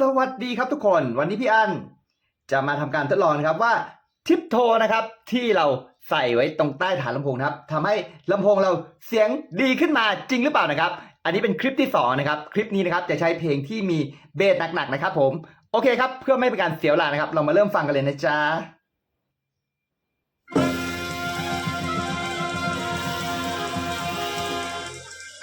สวัสดีครับทุกคนวันนี้พี่อันจะมาทำการทดลองนะครับว่าทิปโทนะครับ ที่เราใส่ไว้ตรงใต้ฐานลำโพงนะครับทำให้ลำโพงเราเสียงดีขึ้นมาจริงหรือเปล่านะครับ อันนี้เป็นคลิปที่สองนะครับคลิปนี้นะครับจะใช้เพลงที่มีเบสหนักๆนะครับ ผมโอเคครับเพื่อไม่เป็นการเสียเวลานะครับ เรามาเริ่มฟังกันเลยนะจ๊ะ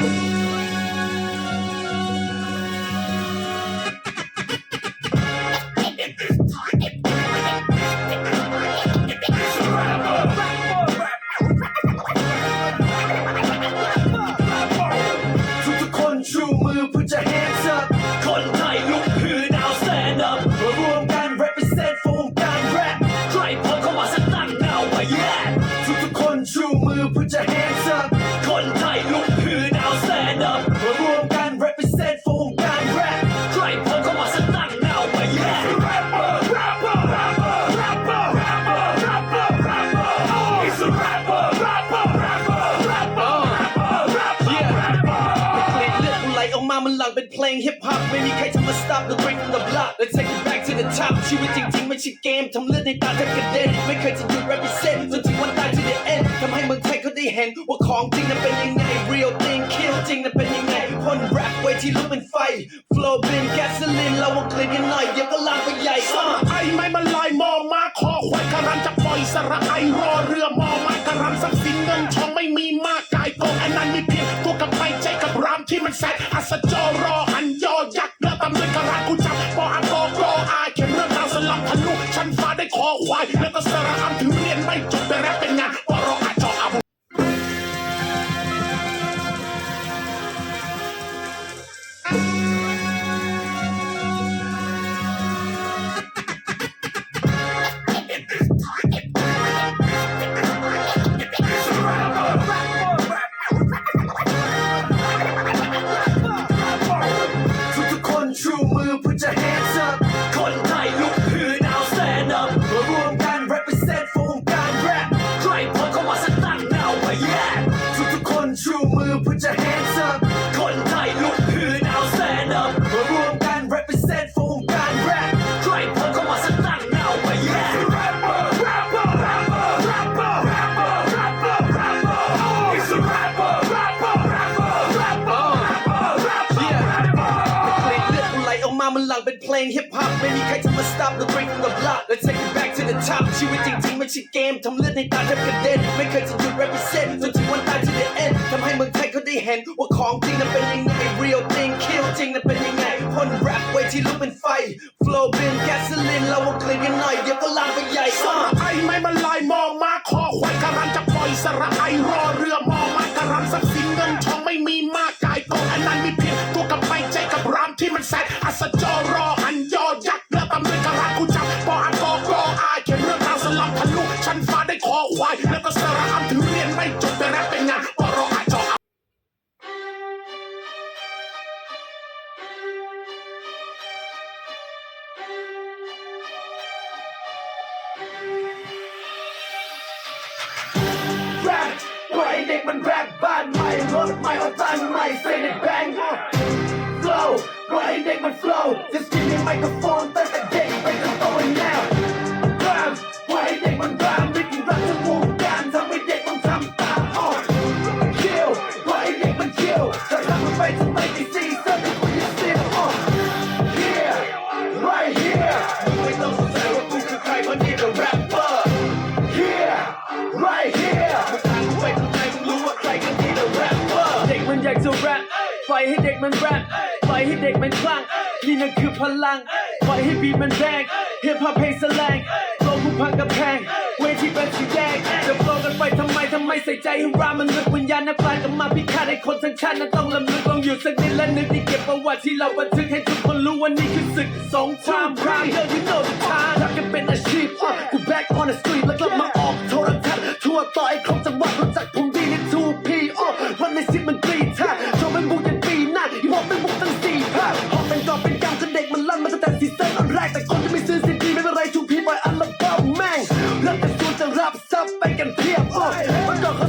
ทุก มันหลังเป็นเพลงฮิปฮอปไม่มีใครจะมา stop the break from the block let's take it back to the top ชีวิตจริงๆไม่ใช่เกมทำเลือดในตาแทบกระเด็นไม่เคยจะหยุด represent จนถึงวันตายที่ the end ทำให้เมืองไทยเขาได้เห็น ว่าของจริงนั้นเป็นยังไง real thing kill จริงนั้นเป็นยังไงพ่นแรปไว้ที่ลุกเป็นไฟ flow เป็น gasoline เราว่าเกลียดกันหน่อยเดี๋ยวก็ลามไปใหญ่สระไอไม่มันลอยมอมาคอควายการันจะปล่อยสระไอรอเรือมอมาการันทรัพย์สินเงินทองไม่มีมากกายกองอันนั้นมีเพียงตัวกับไปใจกับรามที่มันแซดอัสจอร มามันหลังเป็นเพลงฮิปฮอปไม่มีใครจะมา stop the break from the block let's take it back to the top ชีวิตจริงๆไม่ใช่เกมทำเลือดในตาแทบกระเด็นไม่เคยจะหยุด represent จนถึงวันตายที่ the end ทำให้เมืองไทยเขาได้เห็นว่าของจริงนั้นเป็นยังไง real thing kill จริงนั้นเป็นยังไงพ่นแรปไว้ที่ลุกเป็นไฟ flow เป็น gasoline เราว่าเกลียดกันหน่อยเดี๋ยวก็ลามไปใหญ่สระไอไม่มันลอยมอมาคอควายการันจะปล่อยสระไอรอเรือมอมาการันทรัพย์สินเงินทองไม่มี ไม่จบแต่แรปเป็นงานปรออาจออาแรปปล่อยเด็กมันแรปบ้านใหม่รถใหม่เอาตังค์ใหม่ใส่ในแบงค์ flow ปล่อยเด็กมัน flow just give me microphone มันแรปปล่อยให้เด็กมันคลั่งนี่นั่นคือพลังปล่อยให้บีทมันแดงฮิปฮอปเพลงแสลงโลกูพังกับแพงเวทีเป็นสีแดงจะโฟกันไปทำไมทำไมใส่ใจให้รามันลึกวิญญาณนักปราชญ์กับมาพิฆาตให้คนทั้งชาตินั้นต้องลำลึกลองหยุดสักนิดและนึกที่เก็บประวัติที่เราบันทึกให้ทุกคนรู้ว่านี่คือศึกสงครามพรามเยอะที่โนดทางรักกันเป็นอาชีพอะกู back on the street แล้วกลับมาออกโทรทัศน์ทั่วต่อไอ้ครบจังหวัด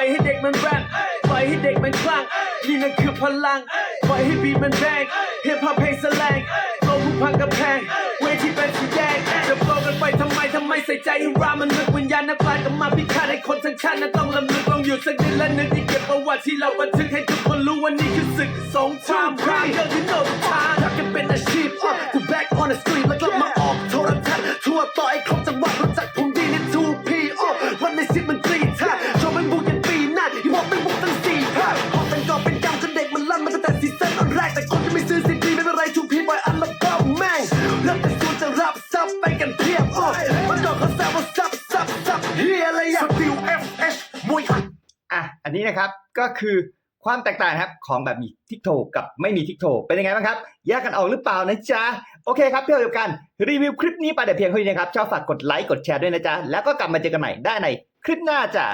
อยให้เด็กมันแรปปล่อยให้เด็กมันคลั่งนี่นั่นคือพลัง ปล่อยให้บีมันแดงฮิปฮอปเพลงแสลงโลกผู้พังกำแพง เวทีเป็นสีแดงจะโปรกันไปทำไมทำไมใส่ใจให้รามันลึกวิญญาณนักปราชญ์กลับมาพิฆาตให้คนทั้งชาตินั้นต้องลำลึกลองหยุดสักนิดและนึกที่เก็บประวัติที่เราบันทึกให้ทุกคนรู้ว่านี่คือศึกสงครามพรามเกิดที่โนบทางอยากจะเป็นอาชีพกู back on the street นี้นะครับก็คือความแตกต่างครับของแบบมีทิกโทกับไม่มีทิกโทเป็นยังไงบ้างครับแยกกันออกหรือเปล่านะจ๊ะโอเคครับเพื่อเดียวกันรีวิวคลิปนี้ไปแต่เพียงเท่านี้นะครับชอบฝากกดไลค์กดแชร์ด้วยนะจ๊ะแล้วก็กลับมาเจอกันใหม่ได้ในคลิปหน้าจ้ะ